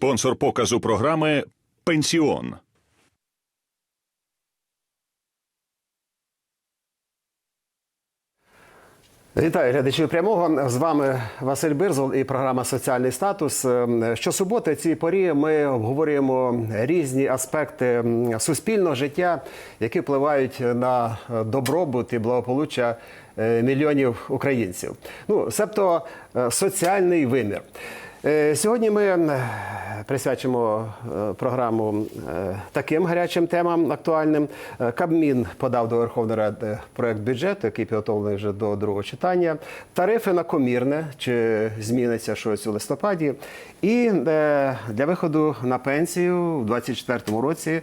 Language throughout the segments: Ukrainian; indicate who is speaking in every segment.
Speaker 1: Спонсор показу програми Пенсіон.
Speaker 2: Вітаю глядачів прямого. З вами Василь Бирзол і програма Соціальний статус. Ем, Щосуботи цій порі ми обговорюємо різні аспекти суспільного життя, які впливають на добробут і благополуччя е, мільйонів українців. Ну, себто е, соціальний вимір. Е, Сьогодні ми присвячимо е, програму е, таким гарячим темам актуальним. Кабмін подав до Верховної Ради проект бюджету, який підготовлений вже до другого читання. Тарифи на комірне, чи зміниться щось у листопаді. І для виходу на пенсію у 2024 році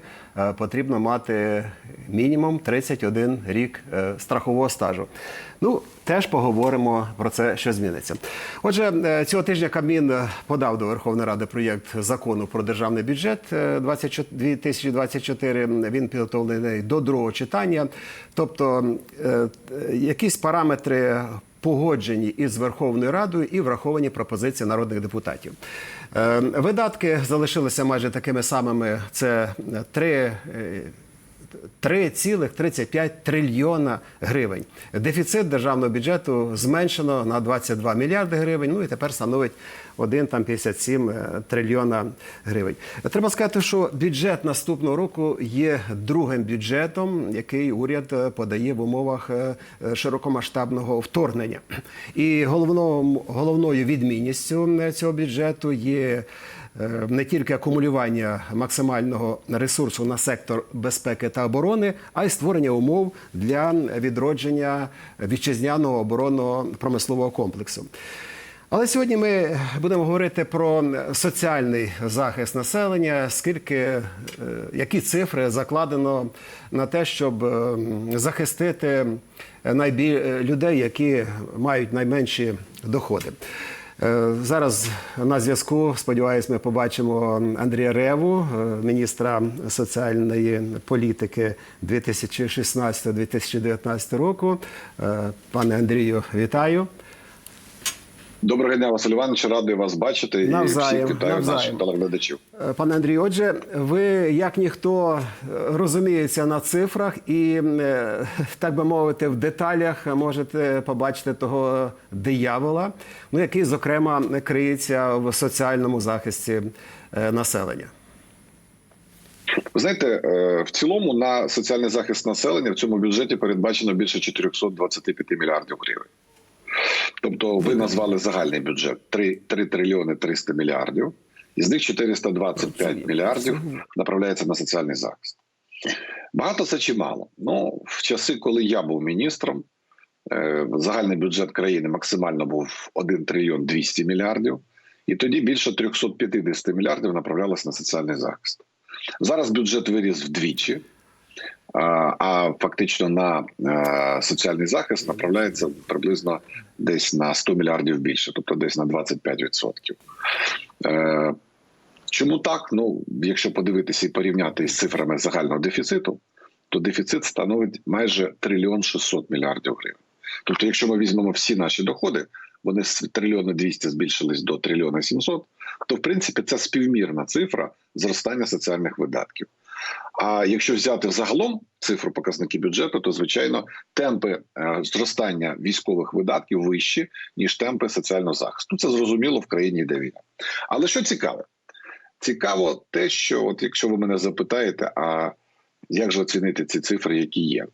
Speaker 2: потрібно мати мінімум 31 рік страхового стажу. Ну, теж поговоримо про це, що зміниться. Отже, е, цього тижня Кабмін е, подав до Верховної Ради проєкт закону про державний бюджет е, 24 2024. Він підготовлений до другого читання. Тобто, е, е, якісь параметри погоджені із Верховною Радою і враховані пропозиції народних депутатів. Е, Видатки залишилися майже такими самими. Це 3 3,35 трильйона гривень. Дефіцит державного бюджету зменшено на 22 мільярди гривень. Ну і тепер становить 1,57 трильйона гривень. Треба сказати, що бюджет наступного року є другим бюджетом, який уряд е, подає в умовах е, широкомасштабного вторгнення. І головною, головною відмінністю е, цього бюджету є. Е, не тільки акумулювання максимального ресурсу на сектор безпеки та оборони, а й створення умов для відродження вітчизняного оборонного промислового комплексу. Але сьогодні ми будемо говорити про соціальний захист населення, скільки е, які цифри закладено на те, щоб е, захистити найбіль... людей, які мають найменші доходи. Е, Зараз на зв'язку, сподіваюсь, ми побачимо Андрія Реву, е, міністра соціальної політики 2016-2019 року. Е, Пане Андрію, вітаю.
Speaker 3: Доброго дня, Василь Іванович, радий вас бачити
Speaker 2: Навзаєм,
Speaker 3: і всіх вітаю
Speaker 2: навзаєм.
Speaker 3: наших телеглядачів.
Speaker 2: Е, Пане Андрію, отже, ви як ніхто е, розумієтеся на цифрах і, е, так би мовити, в деталях можете побачити того диявола, ну який, зокрема, криється в соціальному захисті населення.
Speaker 3: Ви знаєте, в цілому на соціальний захист населення в цьому бюджеті передбачено більше 425 мільярдів гривень. Тобто, ви назвали загальний бюджет 3, 3 трильйони 300 мільярдів, із них 425 мільярдів направляється на соціальний захист. Багато це чи мало? Ну, в часи, коли я був міністром, е, загальний бюджет країни максимально був 1 трильйон 200 мільярдів, і тоді більше 350 мільярдів направлялось на соціальний захист. Зараз бюджет виріс вдвічі, а, а фактично на е, соціальний захист направляється приблизно десь на 100 мільярдів більше, тобто десь на 25%. Чому так? Ну, якщо подивитися і порівняти з цифрами загального дефіциту, то дефіцит становить майже трильйон 600 мільярдів гривень. Тобто, якщо ми візьмемо всі наші доходи, вони з трильйона 200 збільшились до трильйона 700, то в принципі це співмірна цифра зростання соціальних видатків. А якщо взяти взагалом цифру показники бюджету, то звичайно темпи е, зростання військових видатків вищі ніж темпи соціального захисту. Це зрозуміло в країні йде війна. Але що цікаве? Цікаво те, що от якщо ви мене запитаєте, а як же оцінити ці цифри, які є,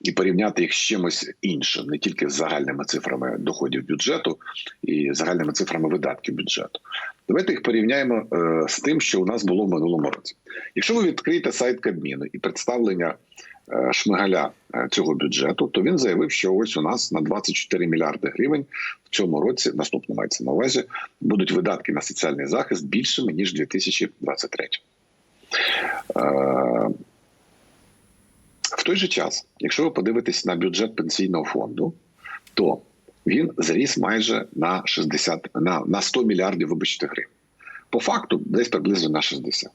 Speaker 3: і порівняти їх з чимось іншим, не тільки з загальними цифрами доходів бюджету і загальними цифрами видатків бюджету. Давайте їх порівняємо е, з тим, що у нас було в минулому році. Якщо ви відкриєте сайт Кабміну і представлення е, Шмигаля е, цього бюджету, то він заявив, що ось у нас на 24 мільярди гривень в цьому році, наступно мається на увазі, будуть видатки на соціальний захист більшими ніж 2023. Е, в той же час, якщо ви подивитесь на бюджет пенсійного фонду, то він зріс майже на 60, на, на 100 мільярдів вибачте гривень. По факту, десь приблизно на 60.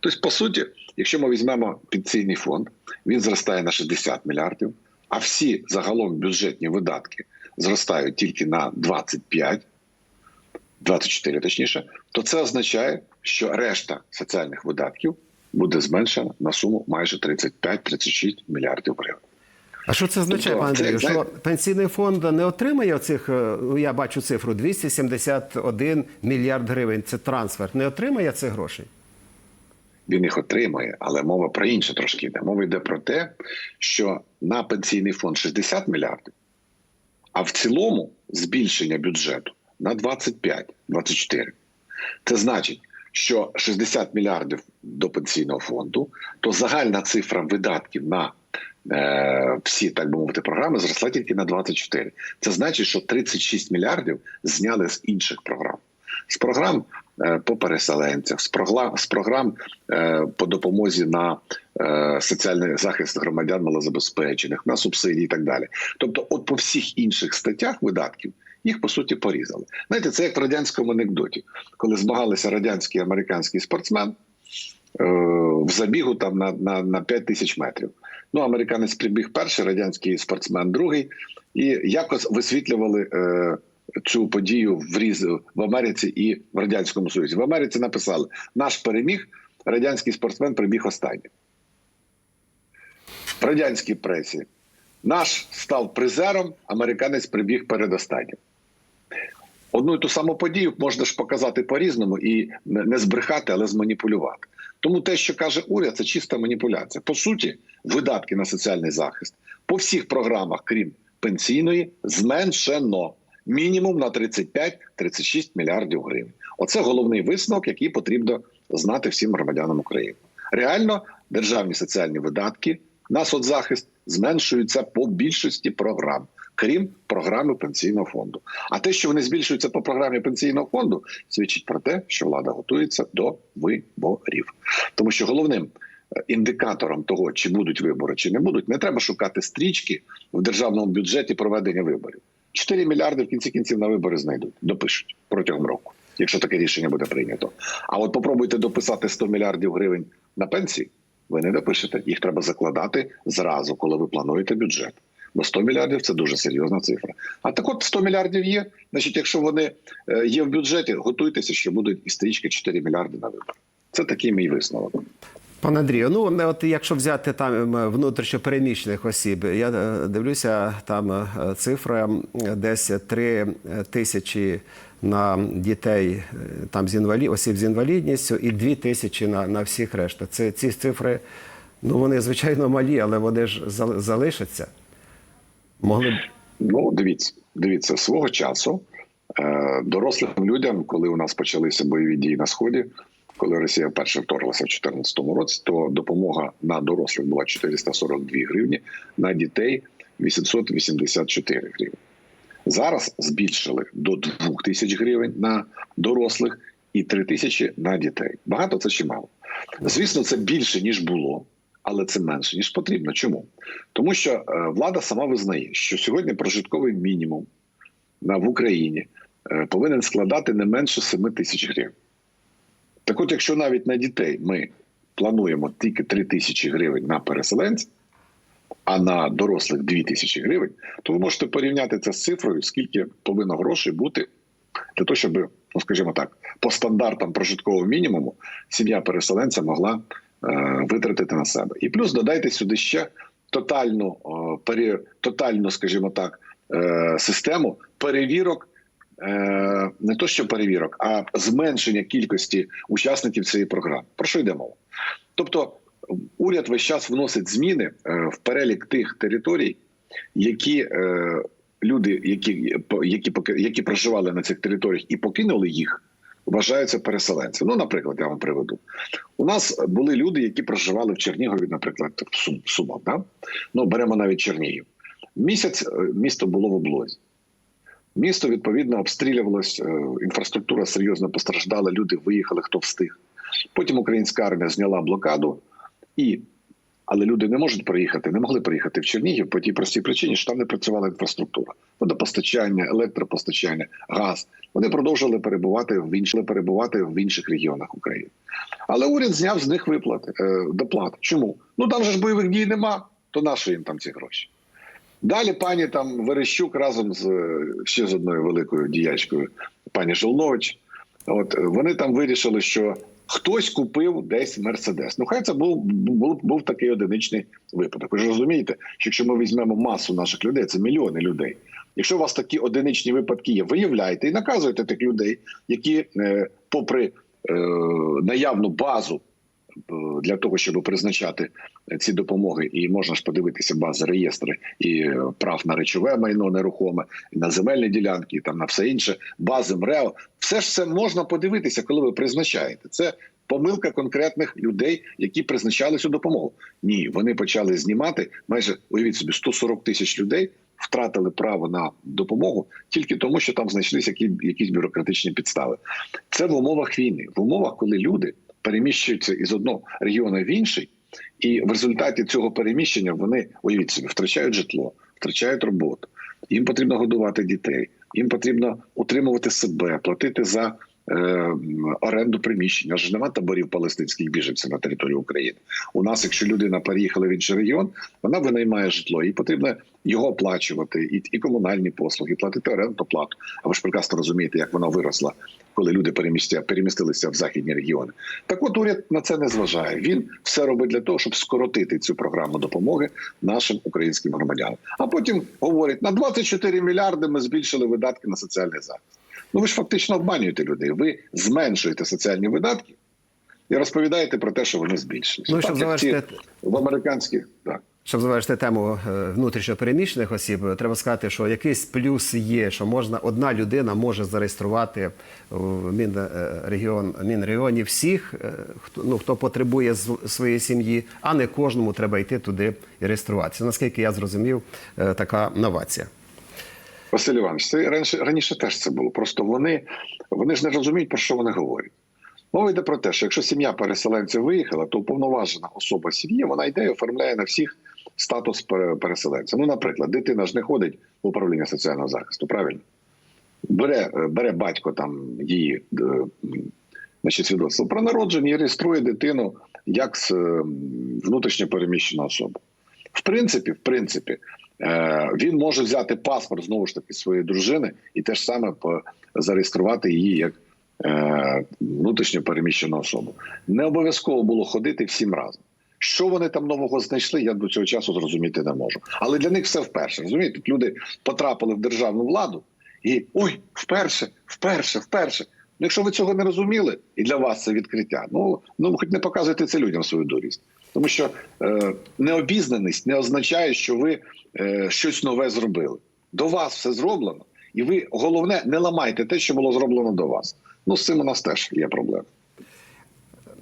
Speaker 3: Тобто, по суті, якщо ми візьмемо пенсійний фонд, він зростає на 60 мільярдів, а всі загалом бюджетні видатки зростають тільки на 25. 24 точніше, то це означає, що решта соціальних видатків буде зменшена на суму майже 35-36 мільярдів гривень.
Speaker 2: А що це означає,
Speaker 3: Тобто,
Speaker 2: пане Андрію? Що пенсійний фонд не отримає оцих, е, ну, я бачу цифру, 271 мільярд гривень. Це трансфер. Не отримає цих грошей?
Speaker 3: Він їх отримає, але мова про інше трошки йде. Мова йде про те, що на пенсійний фонд 60 мільярдів, а в цілому збільшення бюджету на 25-24. Це значить, що 60 мільярдів до пенсійного фонду, то загальна цифра видатків на всі, так би мовити, програми зросла тільки на 24. Це значить, що 36 мільярдів зняли з інших програм. З програм е, по переселенцях, з програм, з програм е, по допомозі на е, соціальний захист громадян малозабезпечених, на субсидії і так далі. Тобто, от по всіх інших статтях видатків їх по суті порізали. Знаєте, це як в радянському анекдоті, коли змагалися радянський і американський спортсмен е, в забігу там на, на, на 5 тисяч метрів. Ну, американець прибіг перший, радянський спортсмен другий, і якось висвітлювали е, цю подію в різ в Америці і в радянському Союзі. В Америці написали: наш переміг, радянський спортсмен прибіг останнім. В радянській пресі наш став призером, американець прибіг передостаннім. Одну і ту саму подію можна ж показати по-різному і не збрехати, але зманіпулювати. Тому те, що каже уряд, це чиста маніпуляція. По суті, видатки на соціальний захист по всіх програмах, крім пенсійної, зменшено мінімум на 35-36 мільярдів гривень. Оце головний висновок, який потрібно знати всім громадянам України. Реально, державні соціальні видатки на соцзахист зменшуються по більшості програм, крім програми пенсійного фонду. А те, що вони збільшуються по програмі пенсійного фонду, свідчить про те, що влада готується до виборів. Тому що головним е, індикатором того, чи будуть вибори, чи не будуть, не треба шукати стрічки в державному бюджеті проведення виборів. 4 мільярди в кінці кінців на вибори знайдуть, допишуть протягом року, якщо таке рішення буде прийнято. А от попробуйте дописати 100 мільярдів гривень на пенсії. Ви не допишете. Їх треба закладати зразу, коли ви плануєте бюджет. Бо 100 мільярдів це дуже серйозна цифра. А так от 100 мільярдів є. Значить, якщо вони е, є в бюджеті, готуйтеся, що будуть і стрічки 4 мільярди на вибори. Це такий мій висновок.
Speaker 2: Пане Андрію, ну не от якщо взяти там ем, внутрішньопереміщених осіб, я е, дивлюся, там е, цифра десь 3 тисячі на дітей там з інвалі... осіб з інвалідністю і 2 тисячі на, на всіх решта. Це ці цифри, ну вони звичайно малі, але вони ж зал- залишаться. Могли б
Speaker 3: Ну, дивіться, дивіться, свого часу е, дорослим людям, коли у нас почалися бойові дії на сході, коли Росія вперше вторглася в 2014 році, то допомога на дорослих була 442 гривні, на дітей 884 гривні. Зараз збільшили до 2 тисяч гривень на дорослих і 3 тисячі на дітей. Багато це чи мало? Звісно, це більше ніж було, але це менше ніж потрібно. Чому? Тому що е, влада сама визнає, що сьогодні прожитковий мінімум в Україні е, повинен складати не менше 7 тисяч гривень. Так, от, якщо навіть на дітей ми плануємо тільки 3 тисячі гривень на переселенців, а на дорослих 2 тисячі гривень, то ви можете порівняти це з цифрою, скільки повинно грошей бути для того, щоб, ну скажімо так, по стандартам прожиткового мінімуму сім'я переселенця могла витратити на себе. І плюс додайте сюди ще тотальну, тотальну, скажімо так, е, систему перевірок. Е, не то, що перевірок, а зменшення кількості учасників цієї програми. Про що йде мова? Тобто, уряд весь час вносить зміни е, в перелік тих територій, які е, люди, які, які, які проживали на цих територіях і покинули їх, вважаються переселенцями. Ну, наприклад, я вам приведу. У нас були люди, які проживали в Чернігові, наприклад, в Сум, Сумах. Да? Ну, беремо навіть Чернігів. Місяць е, місто було в облозі. Місто відповідно обстрілювалось, е, інфраструктура серйозно постраждала, люди виїхали, хто встиг. Потім українська армія зняла блокаду, і але люди не можуть приїхати, не могли приїхати в Чернігів по тій простій причині, що там не працювала інфраструктура, водопостачання, електропостачання, газ. Вони продовжували перебувати в інші перебувати в інших регіонах України. Але уряд зняв з них виплати е, доплати. Чому? Ну там же ж бойових дій нема, то на що їм там ці гроші? Далі пані там Верещук разом з е, ще з одною великою діячкою, пані Жолнович. От вони там вирішили, що хтось купив десь мерседес. Ну, хай це був, був, був такий одиничний випадок. Ви ж розумієте, що якщо ми візьмемо масу наших людей, це мільйони людей. Якщо у вас такі одиничні випадки є, виявляйте і наказуйте тих людей, які, е, попри е, наявну базу для того, щоб призначати ці допомоги, і можна ж подивитися бази, реєстри і е, прав на речове майно нерухоме, і на земельні ділянки, і там на все інше, бази МРЕО. Все ж це можна подивитися, коли ви призначаєте. Це помилка конкретних людей, які призначали цю допомогу. Ні, вони почали знімати майже уявіть собі 140 тисяч людей. Втратили право на допомогу тільки тому, що там знайшлися які, якісь бюрократичні підстави. Це в умовах війни, в умовах, коли люди переміщуються із одного регіону в інший, і в результаті цього переміщення вони уявіть собі, втрачають житло, втрачають роботу. Їм потрібно годувати дітей, їм потрібно утримувати себе, платити за оренду приміщення. Аж нема таборів палестинських біженців на території України. У нас, якщо людина переїхала в інший регіон, вона винаймає житло, їй потрібно його оплачувати, і, і комунальні послуги, і платити оренду плату. А ви ж прекрасно розумієте, як вона виросла, коли люди перемістя, перемістилися в західні регіони. Так от уряд на це не зважає. Він все робить для того, щоб скоротити цю програму допомоги нашим українським громадянам. А потім говорить, на 24 мільярди ми збільшили видатки на соціальний захист. Ну ви ж фактично обманюєте людей. Ви зменшуєте соціальні видатки і розповідаєте про те, що вони збільшилися.
Speaker 2: Ну, щоб завершити-
Speaker 3: в американських так.
Speaker 2: Щоб завершити тему е, внутрішньопереміщених осіб, е, треба сказати, що якийсь плюс є, що можна одна людина може зареєструвати в Мінрегіон, Мінрегіоні всіх, е, хто ну хто потребує своєї сім'ї, а не кожному треба йти туди і реєструватися. Наскільки я зрозумів, е, така новація.
Speaker 3: Василь Іванович, це раніше раніше теж це було. Просто вони, вони ж не розуміють, про що вони говорять. Мова йде про те, що якщо сім'я переселенців виїхала, то уповноважена особа сім'ї вона йде і оформляє на всіх статус переселенця. Ну, наприклад, дитина ж не ходить в управління соціального захисту, правильно? Бере, бере батько там її е, значить, свідоцтво про народження і реєструє дитину як з е, внутрішньо переміщену особу. В принципі, в принципі, він може взяти паспорт знову ж таки своєї дружини і теж саме зареєструвати її як е, внутрішньо переміщену особу. Не обов'язково було ходити всім разом. Що вони там нового знайшли, я до цього часу зрозуміти не можу. Але для них все вперше. Розумієте, люди потрапили в державну владу і ой, вперше, вперше, вперше. Ну, якщо ви цього не розуміли, і для вас це відкриття, ну ну хоч не показуйте це людям свою дурість. Тому що е, необізнаність не означає, що ви е, щось нове зробили. До вас все зроблено, і ви головне не ламайте те, що було зроблено до вас. Ну з цим у нас теж є проблеми.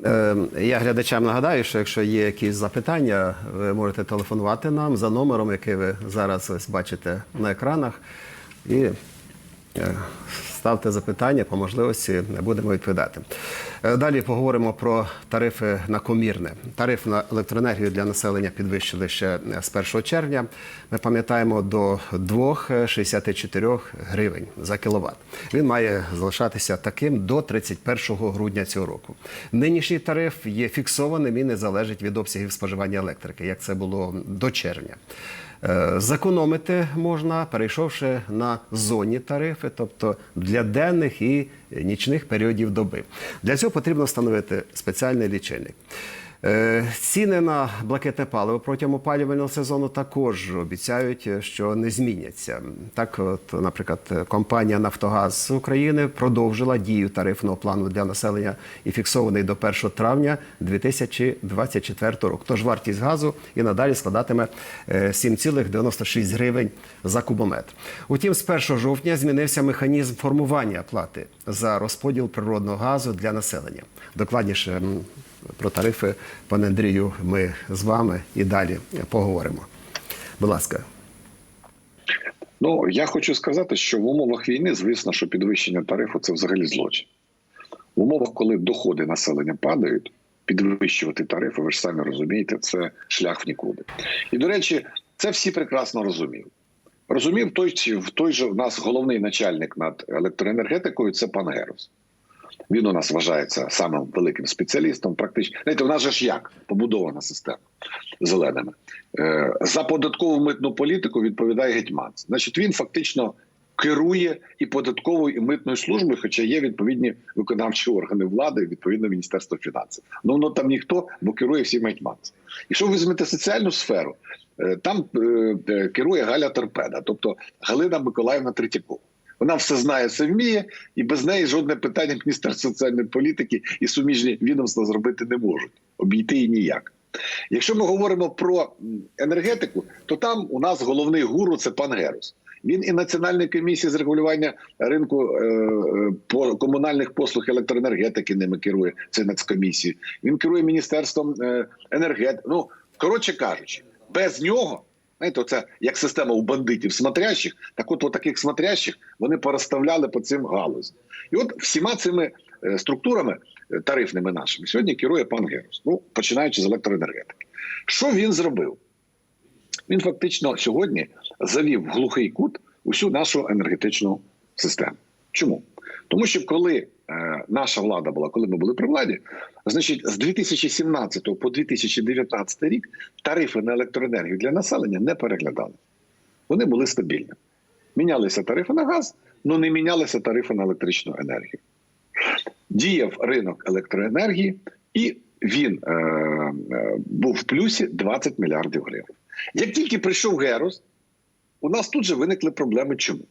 Speaker 2: Е, Я глядачам нагадаю, що якщо є якісь запитання, ви можете телефонувати нам за номером, який ви зараз ось бачите на екранах, і е, ставте запитання по можливості, будемо відповідати. Е, Далі поговоримо про тарифи на комірне. Тариф на електроенергію для населення підвищили ще з 1 червня. Ми пам'ятаємо до 2,64 гривень за кіловат. Він має залишатися таким до 31 грудня цього року. Нинішній тариф є фіксованим і не залежить від обсягів споживання електрики, як це було до червня. Е, Зекономити можна, перейшовши на зонні тарифи, тобто для денних і нічних періодів доби. Для цього потрібно встановити спеціальний лічильник. Е, Ціни на блакитне паливо протягом опалювального сезону також обіцяють, що не зміняться. Так, от, наприклад, компанія Нафтогаз України продовжила дію тарифного плану для населення і фіксований до 1 травня 2024 року. Тож вартість газу і надалі складатиме е, 7,96 гривень за кубометр. Утім, з 1 жовтня змінився механізм формування плати за розподіл природного газу для населення. Докладніше про тарифи, пане Андрію, ми з вами і далі поговоримо. Будь ласка.
Speaker 3: Ну я хочу сказати, що в умовах війни, звісно, що підвищення тарифу це взагалі злочин. В умовах, коли доходи населення падають, підвищувати тарифи, ви ж самі розумієте, це шлях в нікуди. І до речі, це всі прекрасно розуміли. Розумів той, в той же в нас головний начальник над електроенергетикою це пан Герус. Він у нас вважається самим великим спеціалістом. Практично знаєте, в нас же ж як побудована система. зеленими. Е, За податкову митну політику відповідає гетьман. Значить, він фактично керує і податковою і митною службою, хоча є відповідні виконавчі органи влади, відповідно Міністерство фінансів. Ну воно там ніхто, бо керує всім гетьман. Якщо ви візьмете соціальну сферу, е, там е, керує Галя Торпеда, тобто Галина Миколаївна Третьякова. Вона все знає, все вміє, і без неї жодне питання Міністерства соціальної політики і суміжні відомства зробити не можуть. Обійти її ніяк. Якщо ми говоримо про енергетику, то там у нас головний гуру це пан Герус. Він і Національної комісії з регулювання ринку е, е, по комунальних послуг електроенергетики ними керує. Це Нацкомісії. Він керує міністерством е, енергетики. Ну коротше кажучи, без нього. Знаєте, це як система у бандитів смотрящих, так от, от таких смотрящих вони порозставляли по цим галузям. І от всіма цими е, структурами е, тарифними нашими сьогодні керує пан Герус. Ну, починаючи з електроенергетики. Що він зробив? Він фактично сьогодні завів в глухий кут усю нашу енергетичну систему. Чому? Тому що коли наша влада була, коли ми були при владі, значить, з 2017 по 2019 рік тарифи на електроенергію для населення не переглядали. Вони були стабільними. Мінялися тарифи на газ, але не мінялися тарифи на електричну енергію. Діяв ринок електроенергії, і він е, е, був в плюсі 20 мільярдів гривень. Як тільки прийшов Герус, у нас тут же виникли проблеми. Чому?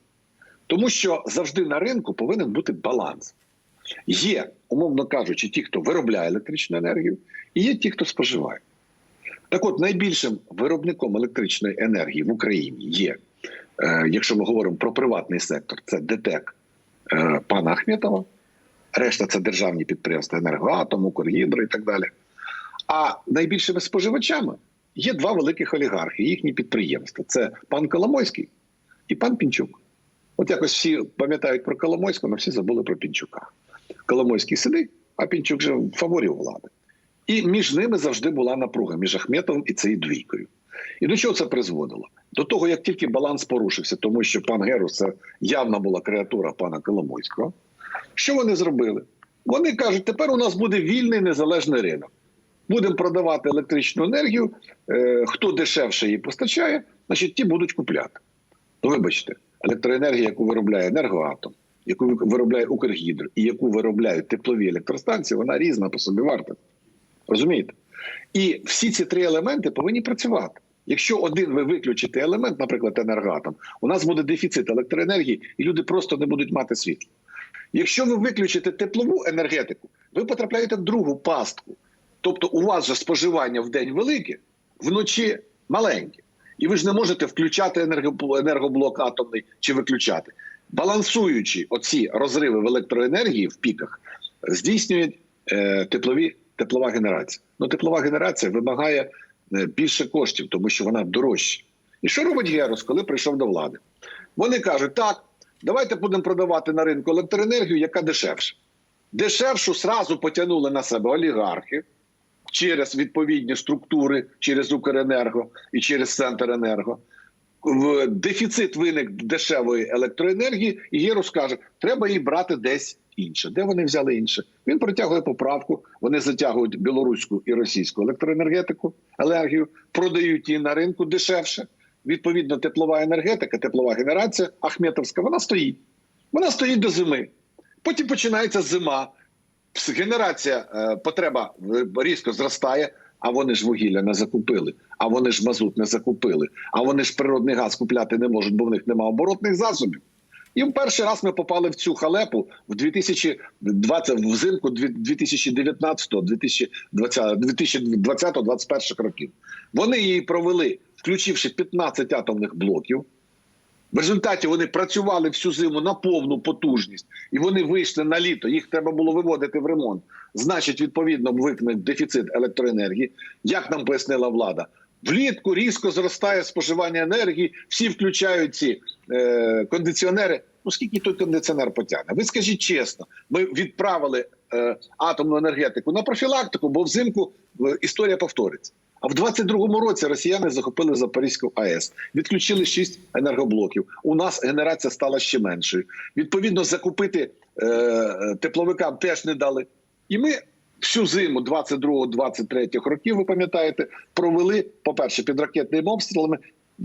Speaker 3: Тому що завжди на ринку повинен бути баланс. Є, умовно кажучи, ті, хто виробляє електричну енергію, і є ті, хто споживає. Так от, найбільшим виробником електричної енергії в Україні є, е, якщо ми говоримо про приватний сектор, це ДТЕК е, пана Ахметова, решта це державні підприємства Енергоатом, Укргідро і так далі. А найбільшими споживачами є два великих олігархи, їхні підприємства: це пан Коломойський і пан Пінчук. От якось всі пам'ятають про Коломойського, але всі забули про Пінчука. Коломойський сидить, а Пінчук же в влади. І між ними завжди була напруга між Ахметовим і цією двійкою. І до чого це призводило? До того, як тільки баланс порушився, тому що пан Герус це явно була креатура пана Коломойського. Що вони зробили? Вони кажуть, тепер у нас буде вільний незалежний ринок. Будемо продавати електричну енергію. Е, хто дешевше її постачає, значить ті будуть купляти. Ну, вибачте, електроенергія, яку виробляє енергоатом, яку виробляє Укргідро і яку виробляють теплові електростанції, вона різна по собі варта. Розумієте? І всі ці три елементи повинні працювати. Якщо один ви виключите елемент, наприклад, енергоатом, у нас буде дефіцит електроенергії, і люди просто не будуть мати світло. Якщо ви виключите теплову енергетику, ви потрапляєте в другу пастку. Тобто, у вас же споживання в день велике, вночі маленьке. І ви ж не можете включати енерго- енергоблок атомний чи виключати. Балансуючи оці розриви в електроенергії в піках, здійснює е, теплові, теплова генерація. Ну, теплова генерація вимагає е, більше коштів, тому що вона дорожча. І що робить Герос, коли прийшов до влади? Вони кажуть: так, давайте будемо продавати на ринку електроенергію, яка дешевша. Дешевшу сразу потягнули на себе олігархи через відповідні структури, через Укренерго і через Центренерго. В дефіцит виник дешевої електроенергії, і Герус каже, треба її брати десь інше. Де вони взяли інше? Він протягує поправку. Вони затягують білоруську і російську електроенергетику, енергію, продають її на ринку дешевше. Відповідно, теплова енергетика, теплова генерація Ахметовська, вона стоїть. Вона стоїть до зими. Потім починається зима. Генерація е, потреба різко зростає. А вони ж вугілля не закупили, а вони ж мазут не закупили, а вони ж природний газ купляти не можуть, бо в них немає оборотних засобів. І в перший раз ми попали в цю халепу в 2020, взимку 2019-2020-2021 років. Вони її провели, включивши 15 атомних блоків. В результаті вони працювали всю зиму на повну потужність, і вони вийшли на літо. Їх треба було виводити в ремонт. Значить, відповідно, виникне дефіцит електроенергії. Як нам пояснила влада? Влітку різко зростає споживання енергії, всі включають ці е, кондиціонери. Ну скільки той кондиціонер потягне? Ви скажіть чесно, ми відправили е, атомну енергетику на профілактику, бо взимку е, історія повториться. А в 22-му році росіяни захопили Запорізьку АЕС, відключили 6 енергоблоків. У нас генерація стала ще меншою. Відповідно, закупити е, тепловикам теж не дали. І ми всю зиму 22-23 років, ви пам'ятаєте, провели, по-перше, під ракетними обстрілами,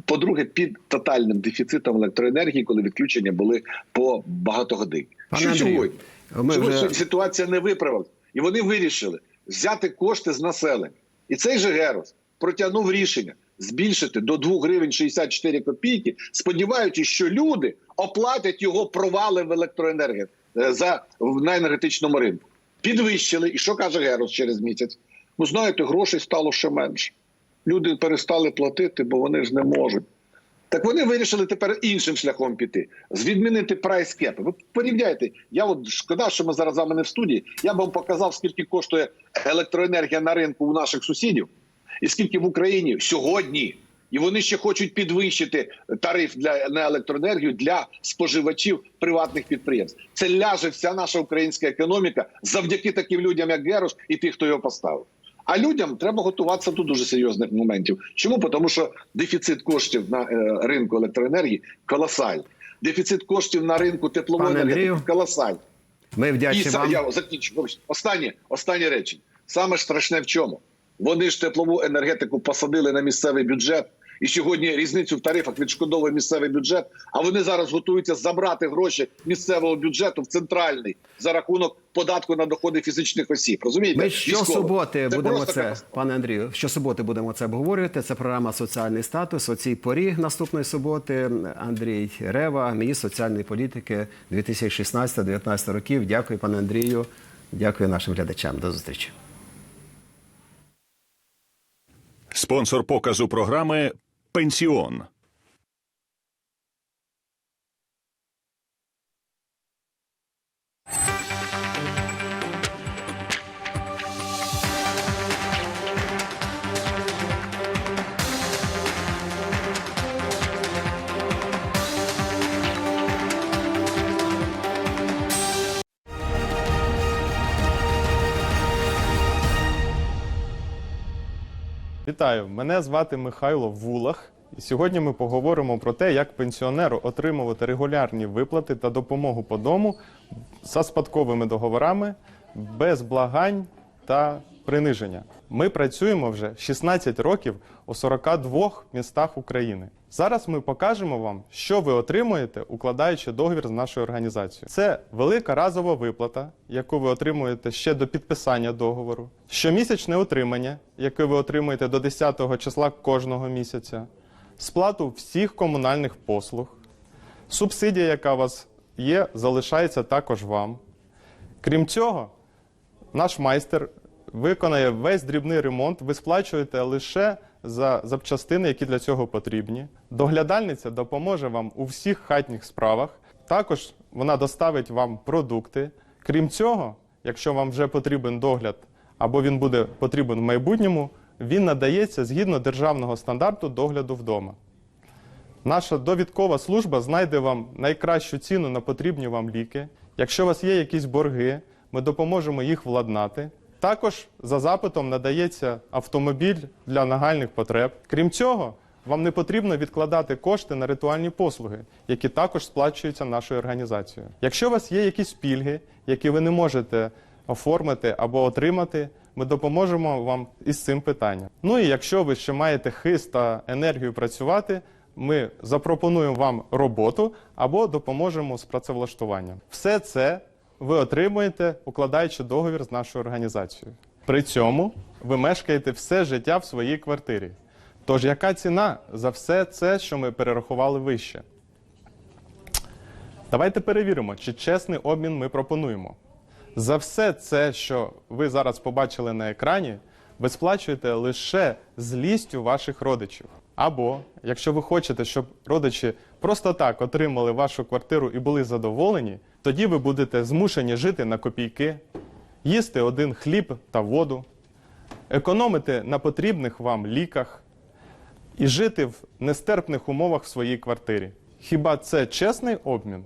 Speaker 3: по-друге, під тотальним дефіцитом електроенергії, коли відключення були по багато годин.
Speaker 2: Пане
Speaker 3: Що
Speaker 2: Андрію,
Speaker 3: сьогодні?
Speaker 2: ми
Speaker 3: Чому
Speaker 2: вже-
Speaker 3: ситуація не виправилась? І вони вирішили взяти кошти з населення. І цей же Герос протягнув рішення збільшити до 2 гривень 64 копійки, сподіваючись, що люди оплатять його провали в електроенергії е, за в- на енергетичному ринку. Підвищили. І що каже Герос через місяць? Ну знаєте, грошей стало ще менше. Люди перестали платити, бо вони ж не можуть. Так вони вирішили тепер іншим шляхом піти, відмінити прайс-кепи. Ви порівняйте. Я от шкода, що ми зараз з вами не в студії. Я б вам показав, скільки коштує електроенергія на ринку у наших сусідів, і скільки в Україні сьогодні. І вони ще хочуть підвищити тариф для на електроенергію для споживачів приватних підприємств. Це ляже вся наша українська економіка завдяки таким людям, як Герош, і тих, хто його поставив. А людям треба готуватися до дуже серйозних моментів. Чому? Тому що дефіцит коштів на е, ринку електроенергії колосальний. Дефіцит коштів на ринку теплової енергетики колосальний.
Speaker 2: Ми
Speaker 3: І
Speaker 2: вдячні
Speaker 3: са-
Speaker 2: вам.
Speaker 3: я закінчу. Останнє, останнє речення. Саме страшне в чому? Вони ж теплову енергетику посадили на місцевий бюджет. І сьогодні різницю в тарифах відшкодовує місцевий бюджет. А вони зараз готуються забрати гроші місцевого бюджету в центральний за рахунок податку на доходи фізичних осіб. Розумієте?
Speaker 2: Ми щосуботи
Speaker 3: Це
Speaker 2: будемо це,
Speaker 3: катастрофа.
Speaker 2: пане Андрію. Щосуботи будемо це обговорювати. Це програма Соціальний статус. О цій порі наступної суботи. Андрій Рева, міністр соціальної політики 2016-2019 років. Дякую, пане Андрію. Дякую нашим глядачам. До зустрічі.
Speaker 1: Спонсор показу програми Пенсіон.
Speaker 4: Вітаю! Мене звати Михайло Вулах. І сьогодні ми поговоримо про те, як пенсіонеру отримувати регулярні виплати та допомогу по дому за спадковими договорами без благань та приниження. Ми працюємо вже 16 років у 42 містах України. Зараз ми покажемо вам, що ви отримуєте, укладаючи договір з нашою організацією. Це велика разова виплата, яку ви отримуєте ще до підписання договору, щомісячне утримання, яке ви отримуєте до 10 числа кожного місяця, сплату всіх комунальних послуг, субсидія, яка у вас є, залишається також вам. Крім цього, наш майстер виконає весь дрібний ремонт. Ви сплачуєте лише за запчастини, які для цього потрібні. Доглядальниця допоможе вам у всіх хатніх справах. Також вона доставить вам продукти. Крім цього, якщо вам вже потрібен догляд або він буде потрібен в майбутньому, він надається згідно державного стандарту догляду вдома. Наша довідкова служба знайде вам найкращу ціну на потрібні вам ліки. Якщо у вас є якісь борги, ми допоможемо їх владнати. Також за запитом надається автомобіль для нагальних потреб. Крім цього, вам не потрібно відкладати кошти на ритуальні послуги, які також сплачуються нашою організацією. Якщо у вас є якісь пільги, які ви не можете оформити або отримати, ми допоможемо вам із цим питанням. Ну і якщо ви ще маєте хист та енергію працювати, ми запропонуємо вам роботу або допоможемо з працевлаштуванням. Все це ви отримуєте, укладаючи договір з нашою організацією. При цьому ви мешкаєте все життя в своїй квартирі. Тож яка ціна за все це, що ми перерахували вище? Давайте перевіримо, чи чесний обмін ми пропонуємо. За все це, що ви зараз побачили на екрані, ви сплачуєте лише злістю ваших родичів. Або, якщо ви хочете, щоб родичі просто так отримали вашу квартиру і були задоволені, тоді ви будете змушені жити на копійки, їсти один хліб та воду, економити на потрібних вам ліках і жити в нестерпних умовах в своїй квартирі. Хіба це чесний обмін?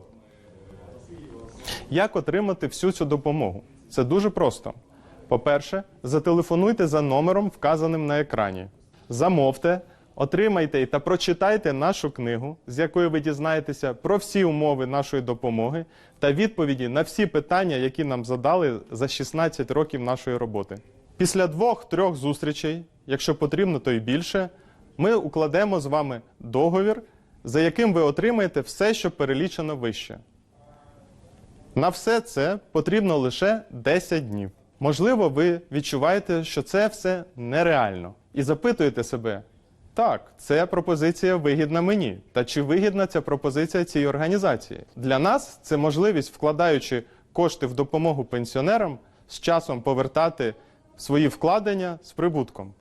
Speaker 4: Як отримати всю цю допомогу? Це дуже просто. По-перше, зателефонуйте за номером, вказаним на екрані. Замовте Отримайте та прочитайте нашу книгу, з якої ви дізнаєтеся про всі умови нашої допомоги та відповіді на всі питання, які нам задали за 16 років нашої роботи. Після двох-трьох зустрічей, якщо потрібно, то й більше, ми укладемо з вами договір, за яким ви отримаєте все, що перелічено вище. На все це потрібно лише 10 днів. Можливо, ви відчуваєте, що це все нереально, і запитуєте себе: так, ця пропозиція вигідна мені. Та чи вигідна ця пропозиція цій організації? Для нас це можливість, вкладаючи кошти в допомогу пенсіонерам, з часом повертати свої вкладення з прибутком.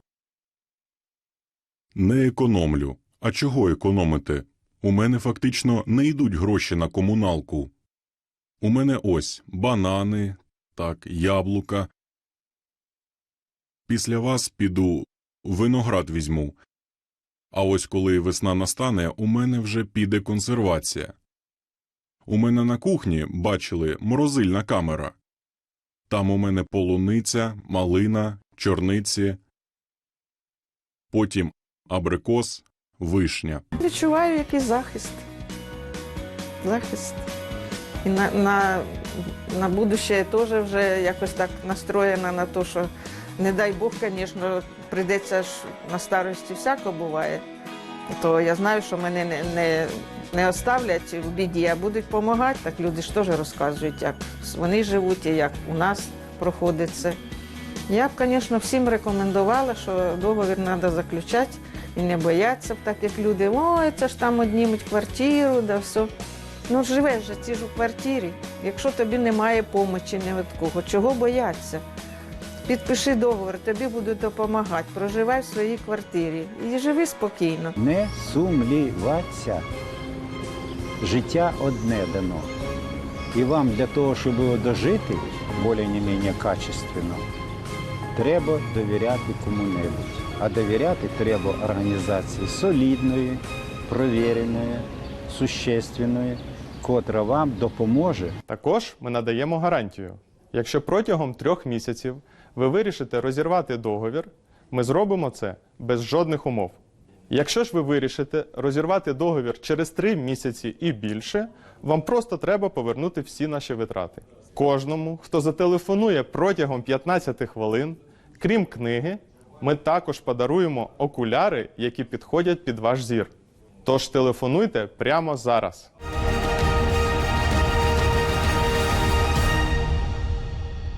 Speaker 1: Не економлю. А чого економити? У мене фактично не йдуть гроші на комуналку. У мене ось банани, так, яблука. Після вас піду виноград візьму. А ось коли весна настане, у мене вже піде консервація. У мене на кухні, бачили, морозильна камера. Там у мене полуниця, малина, чорниці, потім абрикос, вишня.
Speaker 5: Відчуваю якийсь захист. Захист. І на, на, на будущее теж вже якось так настроєна на те, що не дай Бог, звісно, прийдеться ж на старості всяко буває. То я знаю, що мене не, не, не оставлять в біді, а будуть допомагати. Так люди ж теж розказують, як вони живуть і як у нас проходить це. Я б, звісно, всім рекомендувала, що договір треба заключати і не бояться, так як люди, ой, це ж там однімуть квартиру, да все. Ну, живеш же ці ж у квартирі. Якщо тобі немає помочі ні від кого, чого бояться? Підпиши договор, тобі будуть допомагати, проживай в своїй квартирі і живи спокійно.
Speaker 6: Не сумліватися. Життя одне дано. І вам для того, щоб його дожити більш-менш качественно, треба довіряти кому-небудь. А довіряти треба організації солідної, провіреної, существенної, котра вам допоможе
Speaker 4: Також ми надаємо гарантію. Якщо протягом трьох місяців ви вирішите розірвати договір, ми зробимо це без жодних умов. Якщо ж ви вирішите розірвати договір через три місяці і більше, вам просто треба повернути всі наші витрати. Кожному, хто зателефонує протягом 15 хвилин, крім книги, ми також подаруємо окуляри, які підходять під ваш зір. Тож телефонуйте прямо зараз.